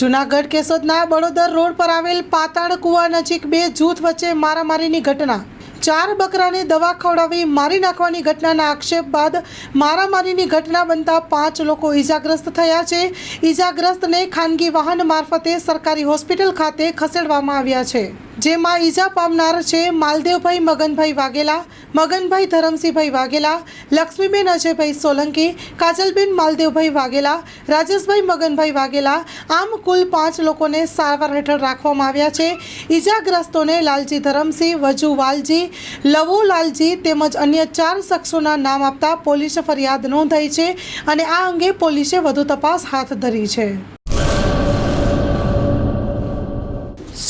Junagadh કેશોદના બળોદર road પર આવેલ પાતાળ કુવા નજીક બે જૂથ વચ્ચે મારામારીની ઘટના. ચાર બકરાને દવા ખવડાવી મારી નાખવાની ઘટનાના આક્ષેપ બાદ મારામારીની ઘટના બનતા પાંચ લોકો ઈજાગ્રસ્ત થયા છે. ઈજાગ્રસ્તને ખાનગી વાહન મારફતે સરકારી હોસ્પિટલ ખાતે ખસેડવામાં આવ્યા છે. જેમાં ઈજા પામનાર છે માલદેવભાઈ મગનભાઈ વાઘેલા, મગનભાઈ ધરમસિંહભાઈ વાઘેલા, લક્ષ્મીબેન અજયભાઈ સોલંકી, કાજલબેન માલદેવભાઈ વાઘેલા, રાજેશભાઈ મગનભાઈ વાઘેલા, આમ કુલ પાંચ લોકોને સારવાર હેઠળ રાખવામાં આવ્યા છે. ઈજાગ્રસ્તોને લાલજી ધરમસિંહ, વજુ વાલજી, લવો લાલજી તેમજ અન્ય ચાર શખ્સોના નામ આપતા પોલીસે ફરિયાદ નોંધાઈ છે અને આ અંગે પોલીસે વધુ તપાસ હાથ ધરી છે.